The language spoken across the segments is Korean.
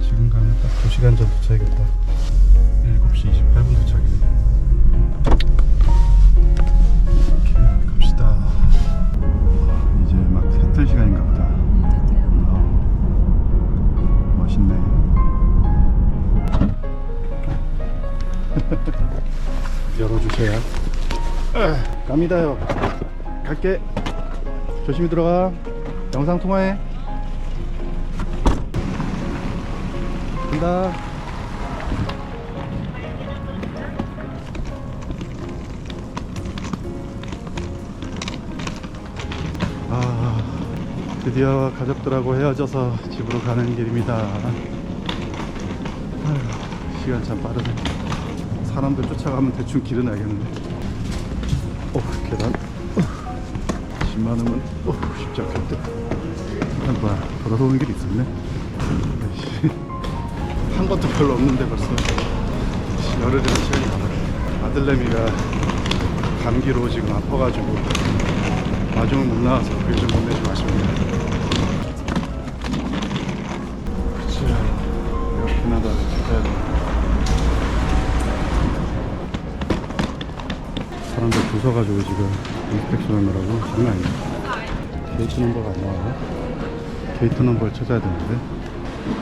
지금 가면 딱 2시간 전 도착이겠다. 7시 28분 도착이네. 이렇게 갑시다. 아, 이제 막 해뜰 시간인가 보다. 어, 멋있네. 열어주세요. 아, 갑니다요. 갈게. 조심히 들어가. 영상 통화해 간다. 아 드디어 가족들하고 헤어져서 집으로 가는 길입니다. 아휴, 시간 참 빠르네. 사람들 쫓아가면 대충 길은 알겠는데. 어 계단. 어, 10만 원은 어, 쉽지 않겠다. 아, 뭐야 걸어서 길 있었네 한 것도 별로 없는데 벌써. 열흘이나 시간이 남아 아들내미가 감기로 지금 아파가지고 마중을 못 나와서 그게 좀 못내지 마십니다. 그치. 이렇게 나다 가야 돼 사람들 줄 서가지고 지금 인스펙션 하느라고 장난 아니야. 게이트 넘버가 안 나와요? 게이트 넘버를 찾아야 되는데.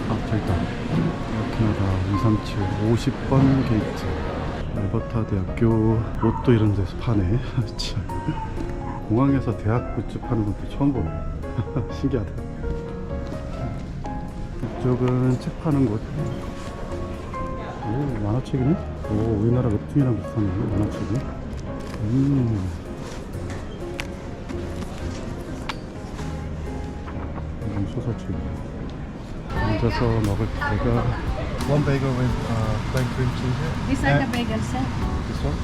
아 저기 있다 이렇게 나다 237 50번 게이트 알버타 대학교 로또 이런 데서 파네 참 공항에서 대학 굿즈 파는 것도 처음 보네 신기하다 이쪽은 책 파는 곳 오, 만화책이네? 오, 우리나라 웹툰이랑 비슷하네, 만화책이. 음. 이건 소설책. 앉아서 먹을 때가 One bagel with uh, plain cream cheese. here. These are the bagel set. This one?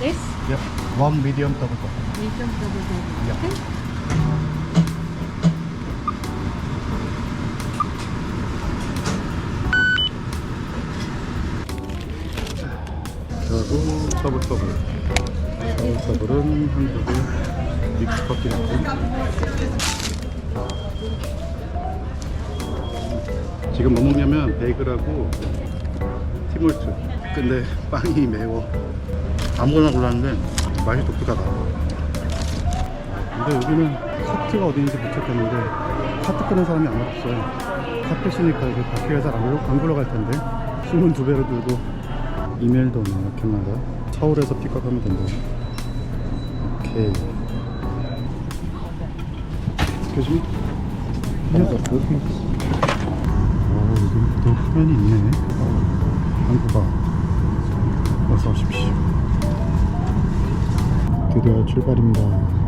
This, Yep. One medium double coffee. medium double double. Yeah. Okay. 그리고 서브 서브. 서브 서브는 한국의 믹스 커피 같은. 지금 뭐 먹냐면 베이글하고 티몰트. 근데 빵이 매워. 아무거나 골랐는데 맛이 독특하다. 근데 여기는 카트가 어디인지 못 찾겠는데 카트 끄는 사람이 아무도 없어요. 카펫이니까 이게 바퀴가 잘안 굴러갈 텐데 신문 두 배로 들고 이메일도 오네 이렇게 말이야 서울에서 픽업하면 된다 오케이 Excuse me? Yes, of course. 후면이 있네. 한국어 어서 오십시오. 드디어 출발입니다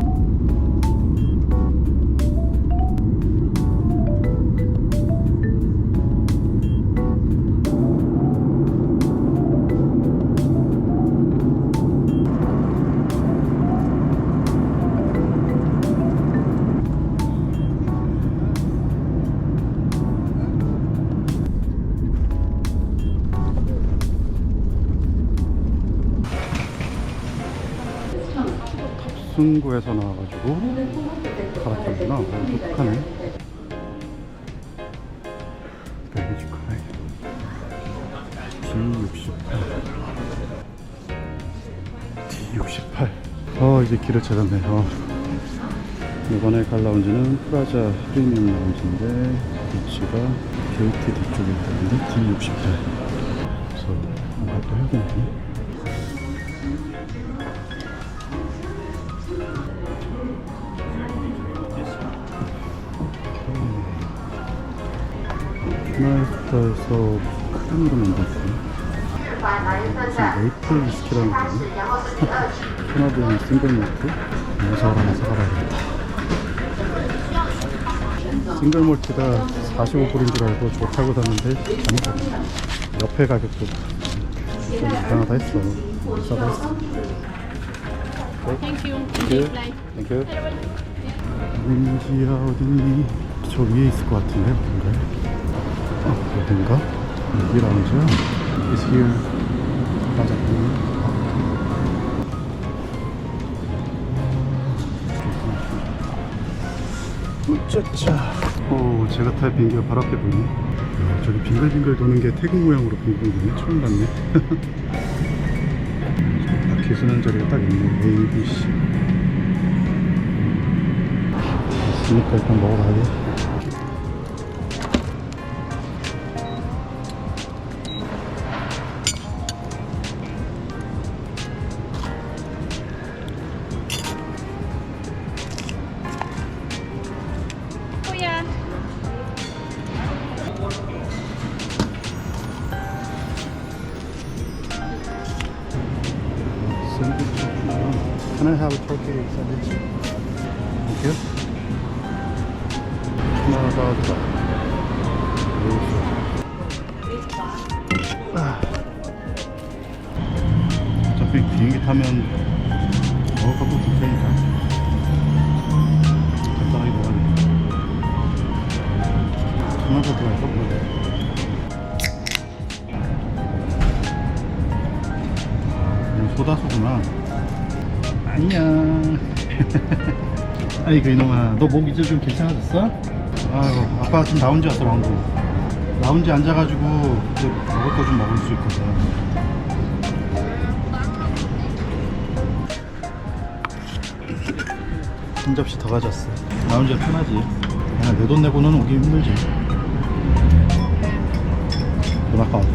승구에서 나와가지고 갈아타구나. 어, 똑똑하네. 벨기지카네 D68 D68 어 이제 길을 찾았네. 어. 이번에 갈 라운지는 프라자 프리미엄 라운지인데 위치가 게이트 뒤쪽에 있다는데 D68 그래서 뭔가 또 해야겠네 캐나다에서 크림으로 만들었어요. 메이플 위스키라는 거네. 캐나다인 싱글 몰트. 무서워라 하나 사가봐야겠다. 싱글 몰트가 45불인 줄 알고 좋다고 샀는데 잘못했네. 옆에 가격도 좀 이상하다 했어. 비싸다 했어. 땡큐. 땡큐. 은지야 어딨니? 저 위에 있을 것 같은데 어딘가요? 어, 어딘가? 여기 라운지야? Is here 맞아 우짜짜 오, 제가 탈 비행기가 바로 앞에 보이네. 야, 저기 빙글빙글 도는 게 태국 모양으로 빙글 도네. 처음 봤네. 바퀴 쓰는 자리가 딱 있네. A, B, C. 있으니까 일단 먹어봐야 돼. A turkey sandwich? Thank you. 하나 더 더. 아. 어차피 비행기 타면 먹을 것도 줄 테니까 간단하게 먹어야 돼. 들어가서 먹어 안녕. 아이고 이놈아, 너 목 이제 좀 괜찮아졌어? 아이고 아빠 지금 나 혼자 왔어. 나 혼자 앉아가지고 이제 먹을 거 좀 먹을 수 있거든. 한 접시 더. 나 혼자 편하지. 내 돈 내고는 오기 힘들지. 돈 아까워서.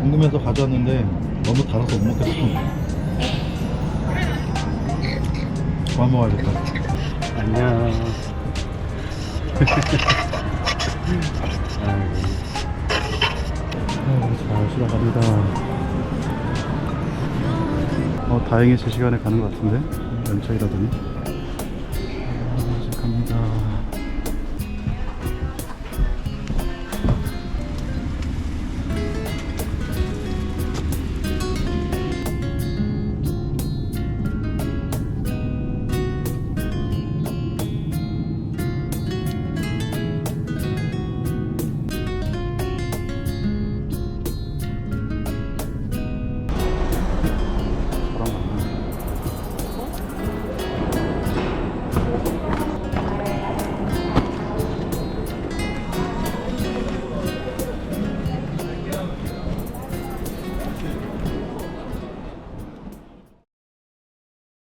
궁금해서 가져왔는데 너무 달아서 못 먹겠어. 그만 먹어야겠다. 안녕. 아이고, 잘 쉬다 갑니다. 어, 다행히 제 시간에 가는 것 같은데? 연착이라더니. 아, 갑니다.